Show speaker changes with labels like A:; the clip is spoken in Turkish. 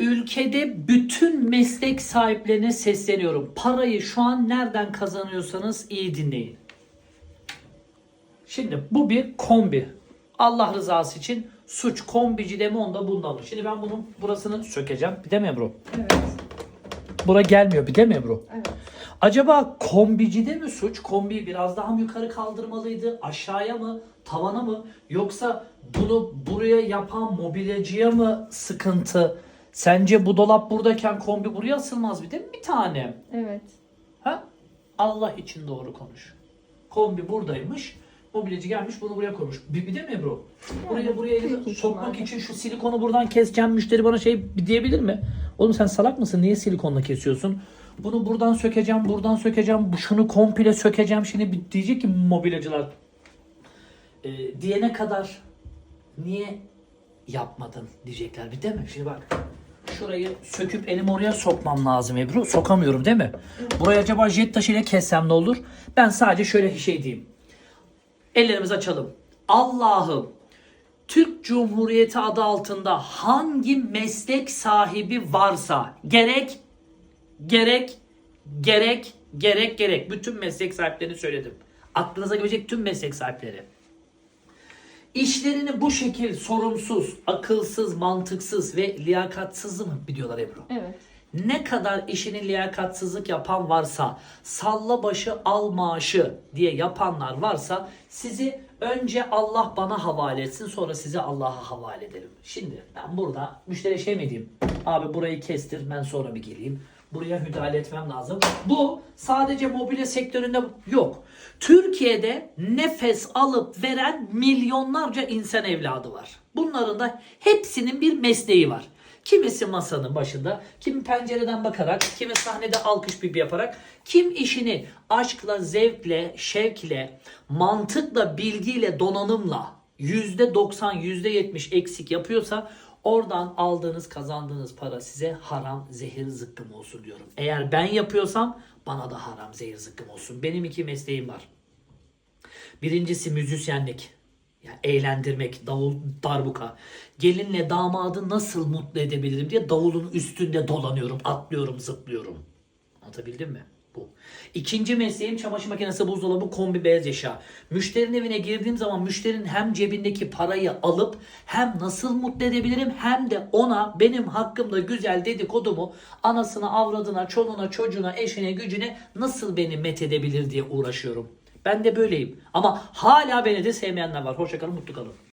A: Ülkede bütün meslek sahiplerine sesleniyorum. Parayı şu an nereden kazanıyorsanız iyi dinleyin. Şimdi bu bir kombi. Allah rızası için suç kombici de mi onda mı? Şimdi ben bunun burasını sökeceğim. Bir de mi Ebru?
B: Evet.
A: Bura gelmiyor bir de mi Ebru?
B: Evet.
A: Acaba kombicide mi suç? Kombi biraz daha mı yukarı kaldırmalıydı? Aşağıya mı? Tavana mı? Yoksa bunu buraya yapan mobilyacıya mı sıkıntı? Sence bu dolap buradayken kombi buraya asılmaz bir de mi bir tane?
B: Evet.
A: Ha? Allah için doğru konuş. Kombi buradaymış. Mobilyacı gelmiş bunu buraya koymuş. Bir, bir de mi Ebru? Buraya buraya sokmak için şu silikonu buradan keseceğim. Müşteri bana şey diyebilir mi? Oğlum sen salak mısın? Niye silikonla kesiyorsun? Bunu buradan sökeceğim, buradan sökeceğim. Bu şunu komple sökeceğim. Şimdi diyecek ki mobilyacılar. E, diyene kadar niye yapmadın diyecekler bir değil mi? Şimdi bak şurayı söküp elimi oraya sokmam lazım Ebru. Sokamıyorum değil mi? Burayı acaba jet taşıyla kessem ne olur? Ben sadece şöyle bir şey diyeyim. Ellerimizi açalım. Allah'ım Türk Cumhuriyeti adı altında hangi meslek sahibi varsa gerek gerek gerek gerek gerek bütün meslek sahiplerini söyledim. Aklınıza gelecek tüm meslek sahipleri. İşlerini bu şekil sorumsuz, akılsız, mantıksız ve liyakatsız mı biliyorlar Ebru?
B: Evet.
A: Ne kadar işini liyakatsızlık yapan varsa, salla başı al maaşı diye yapanlar varsa sizi önce Allah bana havale etsin sonra sizi Allah'a havale edelim. Şimdi ben burada müşteri şey mi diyeyim? Abi burayı kestir ben sonra bir geleyim. Buraya müdahale etmem lazım. Bu sadece mobilya sektöründe yok. Türkiye'de nefes alıp veren milyonlarca insan evladı var. Bunların da hepsinin bir mesleği var. Kimisi masanın başında, kimi pencereden bakarak, kimi sahnede alkış bibi yaparak, kim işini aşkla, zevkle, şevkle, mantıkla, bilgiyle, donanımla %90, %70 eksik yapıyorsa oradan aldığınız, kazandığınız para size haram, zehir, zıkkım olsun diyorum. Eğer ben yapıyorsam bana da haram, zehir, zıkkım olsun. Benim iki mesleğim var. Birincisi müzisyenlik. Yani eğlendirmek, davul, darbuka. Gelinle damadı nasıl mutlu edebilirim diye davulun üstünde dolanıyorum, atlıyorum, zıplıyorum. Anlatabildim mi? Bu. İkinci mesleğim çamaşır makinesi, buzdolabı, kombi, beyaz eşya. Müşterinin evine girdiğim zaman müşterinin hem cebindeki parayı alıp hem nasıl mutlu edebilirim hem de ona benim hakkımda güzel dedikodumu anasına, avradına, çoluğuna, çocuğuna, eşine, gücüne nasıl beni met edebilir diye uğraşıyorum. Ben de böyleyim. Ama hala beni de sevmeyenler var. Hoşçakalın, mutlu kalın.